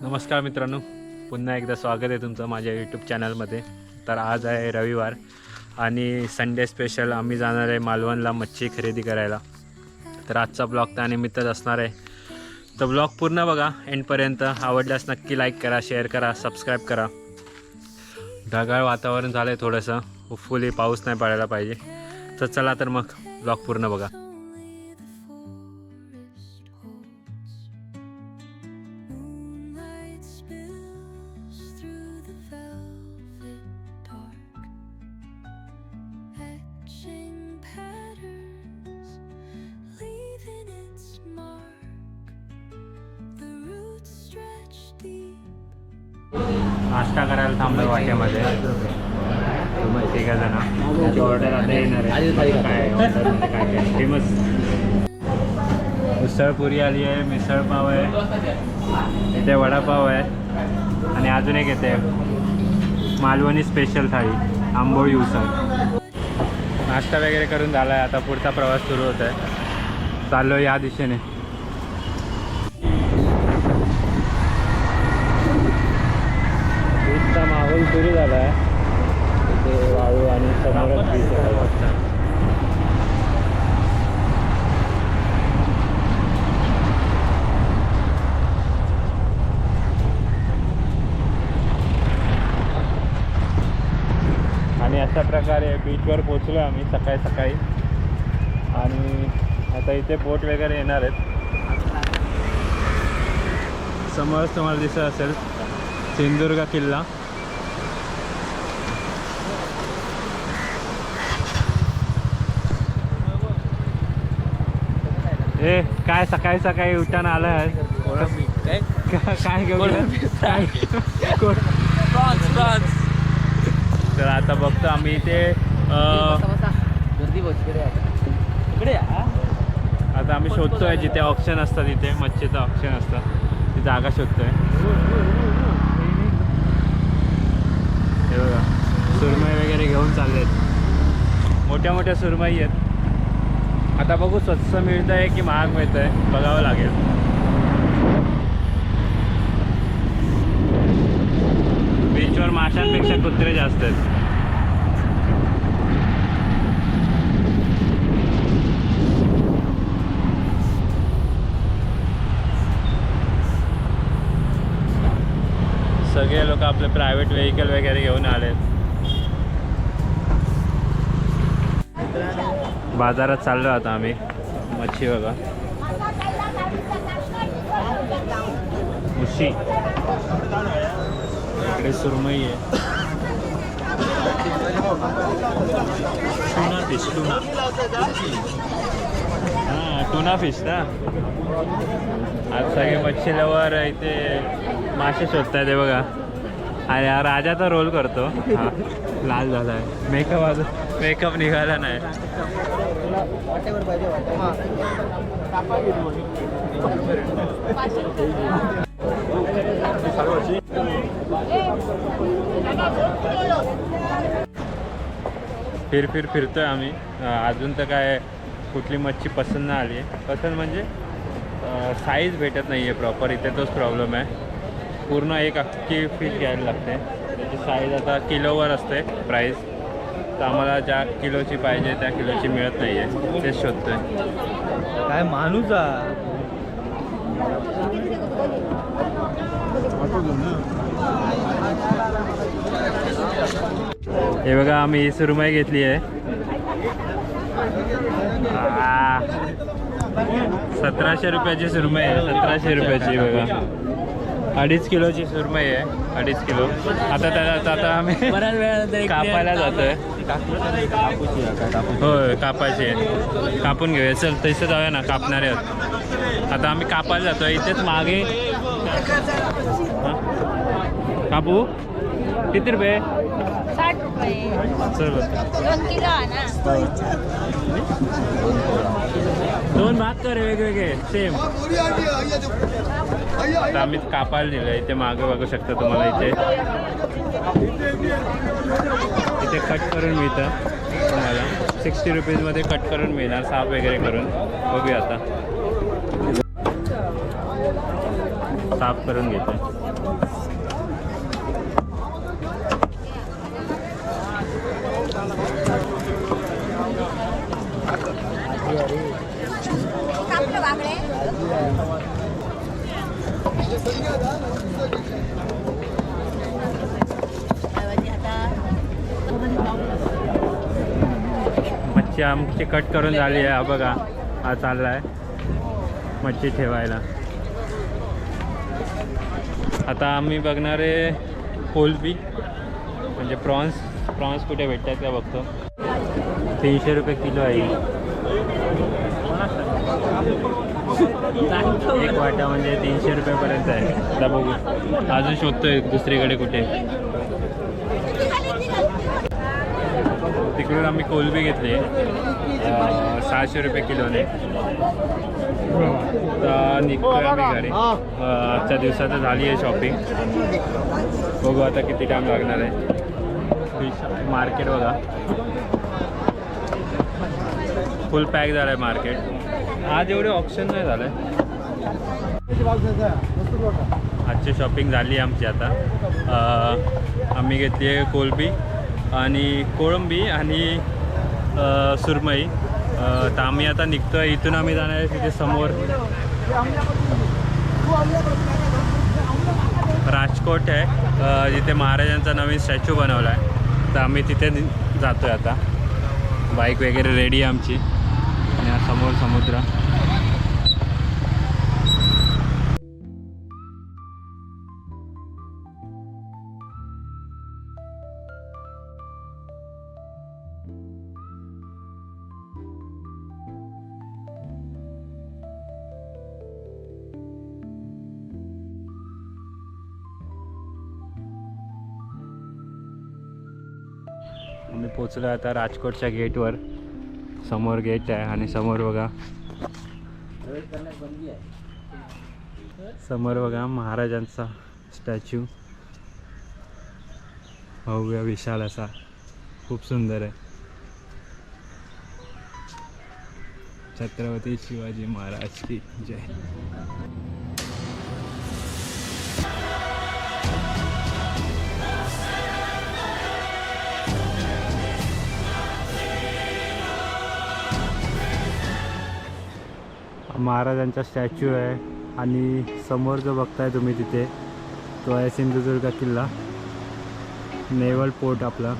नमस्कार मित्रांनो. पुन्हा एकदा स्वागत आहे तुमचं माझ्या यूट्यूब चॅनलमध्ये तर आज आहे रविवार आणि संडे स्पेशल आम्ही जाणार आहे मालवणला मच्छी खरेदी करायला. तर आजचा ब्लॉग त्यानिमित्तच असणार आहे. तर ब्लॉग पूर्ण बघा एंडपर्यंत आवडल्यास नक्की लाईक करा शेअर करा सबस्क्राईब करा. ढगाळ वातावरण झालं आहे थोडंसं. होपफुली पाऊस नाही पडायला पाहिजे. तर चला तर मग ब्लॉग पूर्ण बघा. नाश्ता करायला थांबलो वाट्यामध्ये जण. ऑर्डर आता येणार आहे. काय काय काय फेमस उसळपुरी आली आहे मिसळ पाव आहे. इथे वडापाव आहे. आणि अजून एक येते. मालवणी स्पेशल थाळी आंबोळी उसळ. नाश्ता वगैरे करून झाला आहे आता पुढचा प्रवास सुरू होत आहे चाललो या दिशेने. सुरू झाला आहे. इथे वाळू आणि समोरच बीच आहे. आणि अशा प्रकारे बीचवर पोचलो आम्ही सकाळी सकाळी. आणि आता इथे बोट वगैरे येणार आहेत. समोरच तुम्हाला दिसत असेल सिंधुदुर्ग किल्ला. ए काय सकाळी सकाळी उठान आलं आहे काय घेऊन? काय? कोण? तर आता बघतो आम्ही इथे आता आम्ही शोधतोय जिथे ऑप्शन असतात तिथे मच्छीचं ऑप्शन असतं. ती जागा शोधतोय. हे बघा सुरमई वगैरे घेऊन चाललेत. मोठ्या मोठ्या सुरमई आहेत. आता बघू स्वस्त मिळतं आहे की महाग मिळतं आहे बघावं लागेल. बीचवर माशांपेक्षा कुत्रे जास्त आहेत. सगळे लोक आपले प्रायव्हेट व्हेकल वगैरे घेऊन आले बाजारात चाललो आता आम्ही. मच्छी बघा. मुशी इकडे सुरमई आहे. टुना फिश टुना हां टुना फिश ना? आज सगळे मच्छी लवर इथे. मासे शोधताय ते बघा. अरे राजा तर रोल करतो. हा लाल झाला आहे मेकअप आज. मेकअप निघाला नाही. फिर फिर फिरतोय आम्ही. अजून तर काय कुठली मच्छी पसंत नाही आली. आहे पसंत म्हणजे साईज भेटत नाही आहे प्रॉपर इथे तोच प्रॉब्लेम आहे. पूर्ण एक अख्खी फिश घ्यायला लागते. त्याची साईज आता किलोवर असते प्राईस तर आम्हाला ज्या किलोची पाहिजे त्या किलोची मिळत नाही आहे तेच शोधतोय. काय माणूस? हे बघा आम्ही ही सुरमई घेतली आहे. सतराशे रुपयाची सुरमई आहे सतराशे रुपयाची बघा. अडीच किलोची सुरमई आहे अडीच किलो. आता त्याला आता आम्ही बऱ्याच वेळा कापायला जातोय. होय कापायचे कापून घेऊया. चल तसं जाऊया ना कापणारे आहोत. आता आम्ही कापायला जातोय. इथेच मागे. हा? कापू? किती रुपये? साठ रुपये. चल. दोन किलो दोन भाग कर वेगवेगळे सेम आता आम्ही कापायला दिलं इथे मागं बघू शकता तुम्हाला इथे. इथे कट करून मिळतं तुम्हाला. सिक्स्टी रुपीजमध्ये कट करून मिळणार साफ वगैरे करून. बघूया आता. साफ करून घेतो. आमची कट करून झाली आहे. हा बघा हा चालला आहे मच्छी ठेवायला. आता आम्ही बघणार आहे कोलबी म्हणजे प्रॉन्स प्रॉन्स कुठे भेटतात त्या बघतो. तीनशे रुपये किलो आहे एक वाटा म्हणजे तीनशे रुपयापर्यंत आहे. आता बघू. अजून शोधतोय दुसरीकडे कुठे. तिकडून आम्ही कोलबी घेतली. सहाशे रुपये किलोने. आम्ही घरी. अं, आजच्या दिवसात झाली आहे शॉपिंग बघू आता किती टाईम लागणार आहे. फिश मार्केट बघा. फुल पॅक झालं आहे मार्केट आज एवढे ऑप्शन नाही झालं. आजची शॉपिंग झाली आमची आता. आम्ही घेतली आहे कोलबी. आणि कोळंबी आणि सुरमई. तर आम्ही आता निघतो आहे इथून आम्ही जाणार आहे तिथे समोर. राजकोट आहे. जिथे महाराजांचा नवीन स्टॅच्यू बनवला आहे. तर आम्ही तिथे जातो आहे आता. बाईक वगैरे रेडी आहे आमची. आणि समोर समुद्र. आम्ही पोचलो आता राजकोटच्या गेटवर. समोर गेट आहे आणि समोर बघा. समोर बघा महाराजांचा स्टॅच्यू. भव्य विशाल असा. खूप सुंदर आहे. छत्रपती शिवाजी महाराज की जय. महाराजांचा स्टॅच्यू आहे आणि समोर जो बघताय तुम्ही तिथे तो आहे सिंधुदुर्ग किल्ला. नेवल पोर्ट आपला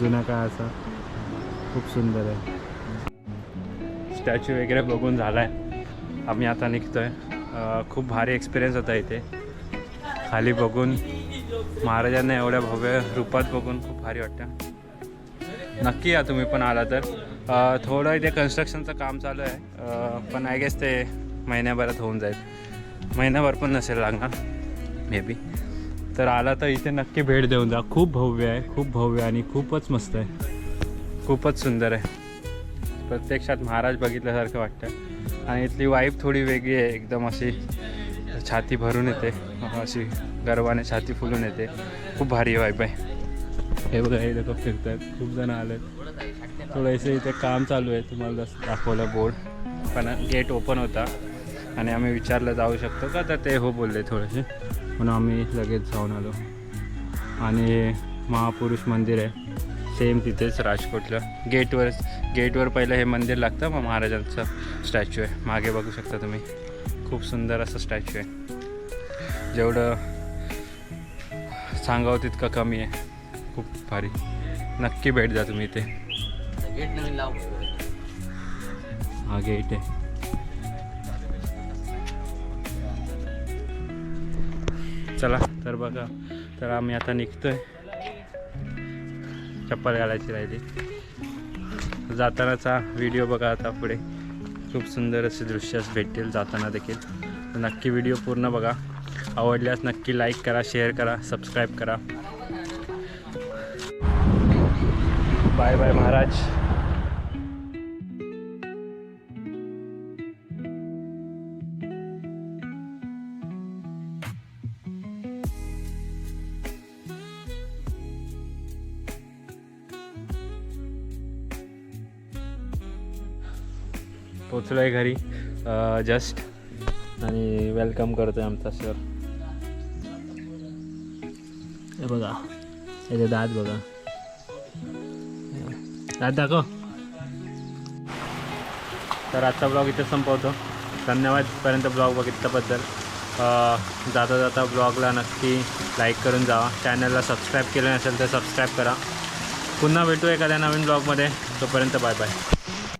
जुन्या काळाचा खूप सुंदर आहे. स्टॅच्यू वगैरे बघून झाला आहे आम्ही आता निघतो आहे खूप भारी एक्सपिरियन्स होता इथे. खाली बघून महाराजांना एवढ्या भव्य रूपात बघून खूप भारी वाटतं. नक्की या तुम्ही पण आला तर. थोडं इथे कन्स्ट्रक्शनचं काम चालू आहे. पण आय गेस ते महिन्याभरात होऊन जाईल. महिनाभर पण नसेल लागणार मे बी तर आला तर इथे नक्की भेट देऊन जा. खूप भव्य आहे खूप भव्य आणि खूपच मस्त आहे. खूपच सुंदर आहे. प्रत्यक्षात महाराज बघितल्यासारखं वाटतं आणि इथली वाईफ थोडी वेगळी आहे. एकदम अशी छाती भरून येते. अशी गर्वाने छाती फुलून येते. खूप भारी वाईफ आहे. हे बघा हे लोक फिरतात खूप जण आले थोडंसं इथे काम चालू आहे तुम्हाला जसं दाखवलं बोर्ड पण गेट ओपन होता. आणि आम्ही विचारलं जाऊ शकतो का? तर ते हो बोलले थोडेसे. म्हणून आम्ही लगेच जाऊन आलो. आणि महापुरुष मंदिर आहे. सेम तिथेच राजकोटला. गेटवर गेटवर पहिलं हे मंदिर लागतं मग महाराजांचं स्टॅच्यू आहे. मागे बघू शकता तुम्ही. खूप सुंदर असं स्टॅच्यू आहे. जेवढं सांगावं तितकं कमी आहे. खूप भारी. नक्की भेट द्या तुम्ही इथे. गेट नवीन लाव हा गेट आहे. चला तर बघा. तर आम्ही आता निघतोय. चप्पल घालायची राहिली. जातानाचा व्हिडिओ बघा आता पुढे. खूप सुंदर असे दृश्य भेटतील जाताना देखील. नक्की व्हिडिओ पूर्ण बघा. आवडल्यास नक्की लाईक करा शेअर करा सबस्क्राईब करा. बाय बाय महाराज. पोचलो आहे घरी जस्ट आणि वेलकम करतो आहे आमचा सर हे बघा याचे दात बघा. दादा दाखव तर आजचा ब्लॉग इथे संपवतो. धन्यवादपर्यंत ब्लॉग बघितल्याबद्दल. जाता जाता ब्लॉगला नक्की लाईक करून जावा. चॅनलला सबस्क्राईब केलं नसेल तर सबस्क्राईब करा. पुन्हा भेटू एखाद्या नवीन ब्लॉगमध्ये तोपर्यंत बाय बाय